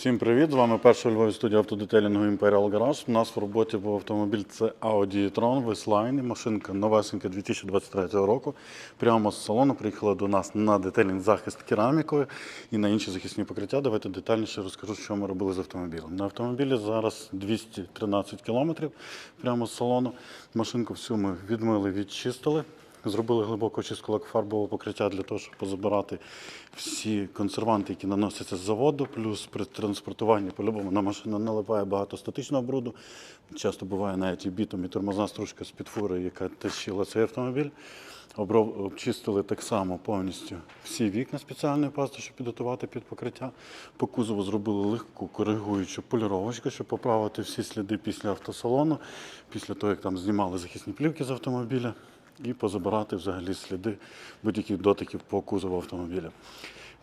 Всім привіт! З вами перша Львові студія автодетелінгу Imperial Garage. У нас в роботі був автомобіль це Audi e-tron Westline. Машинка новесенька 2023 року. Прямо з салону приїхала до нас на детелінг захист керамікою і на інші захисні покриття. Давайте детальніше розкажу, що ми робили з автомобілем. На автомобілі зараз 213 кілометрів прямо з салону. Машинку всю ми відмили, відчистили. Зробили глибоку чистку лакофарбового покриття для того, щоб позабирати всі консерванти, які наносяться з заводу. Плюс при транспортуванні по-любому на машину налипає багато статичного бруду. Часто буває навіть і бітом, і тормозна стружка з-під фури, яка тащила цей автомобіль. Обчистили так само повністю всі вікна спеціальної пасти, щоб підготувати під покриття. По кузову зробили легку коригуючу поліровочку, щоб поправити всі сліди після автосалону, після того, як там знімали захисні плівки з автомобіля і позабирати взагалі сліди будь-яких дотиків по кузову автомобіля.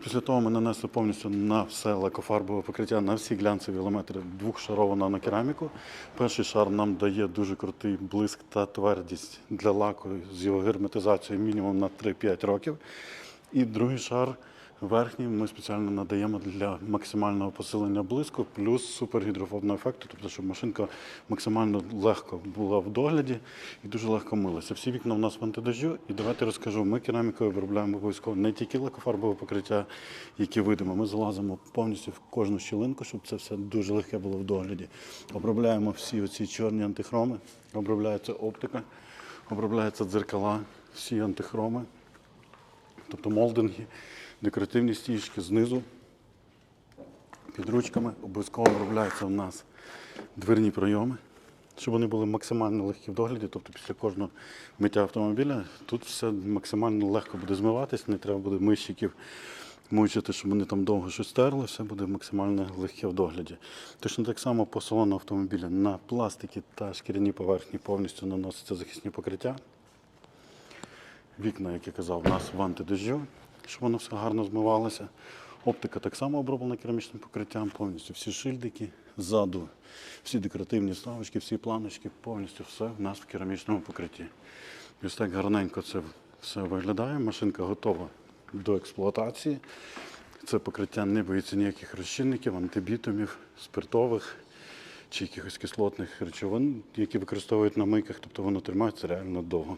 Після того ми нанесли повністю на все лакофарбове покриття, на всі глянцеві елементи двохшарову нанокераміку. Перший шар нам дає дуже крутий блиск та твердість для лаку з його герметизацією мінімум на 3-5 років. І другий шар верхній ми спеціально надаємо для максимального посилення блиску, плюс супергідрофобного ефекту, тобто, щоб машинка максимально легко була в догляді і дуже легко милася. Всі вікна в нас в антидождю. І давайте розкажу, ми керамікою виробляємо обов'язково не тільки лакофарбове покриття, які видимо. Ми залазимо повністю в кожну щілинку, щоб це все дуже легке було в догляді. Обробляємо всі оці чорні антихроми, обробляється оптика, обробляються дзеркала, всі антихроми тобто молдинги, декоративні стіжки знизу. Під ручками обов'язково обробляються у нас дверні пройоми, щоб вони були максимально легкі в догляді. Тобто після кожного миття автомобіля тут все максимально легко буде змиватись, не треба буде мищиків мучити, щоб вони там довго щось стерли, все буде максимально легке в догляді. Точно так само по салону автомобіля на пластики та шкіряні поверхні повністю наносяться захисні покриття. Вікна, як я казав, у нас в антидождю, щоб воно все гарно змивалося. Оптика так само оброблена керамічним покриттям, повністю всі шильдики, ззаду, всі декоративні ставочки, всі планочки, повністю все в нас в керамічному покритті. Ось так гарненько це все виглядає. Машинка готова до експлуатації. Це покриття не боїться ніяких розчинників, антибітумів, спиртових чи якихось кислотних речовин, які використовують на мийках, тобто воно тримається реально довго.